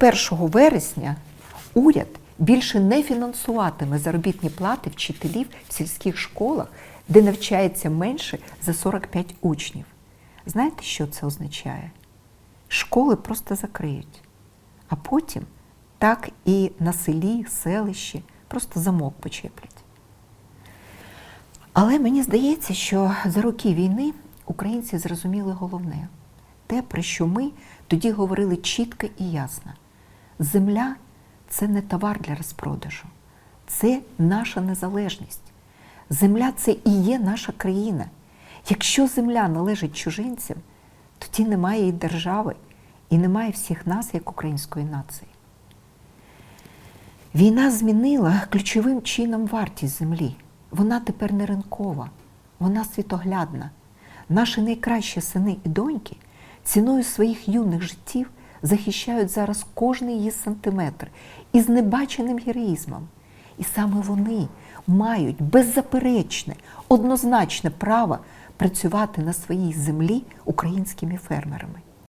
1 вересня уряд більше не фінансуватиме заробітні плати вчителів в сільських школах, де навчається менше за 45 учнів. Знаєте, що це означає? Школи просто закриють, а потім так і на селі, селищі просто замок почеплять. Але мені здається, що за роки війни українці зрозуміли головне те, про що ми тоді говорили чітко і ясно. Земля це не товар для розпродажу, це наша незалежність. Земля це і є наша країна. Якщо земля належить чужинцям, тоді немає і держави, і немає всіх нас як української нації. Війна змінила ключовим чином вартість землі. Вона тепер не ринкова, вона світоглядна. Наші найкращі сини і доньки ціною своїх юних життів захищають зараз кожний її сантиметр із небаченим героїзмом. І саме вони мають беззаперечне, однозначне право працювати на своїй землі українськими фермерами.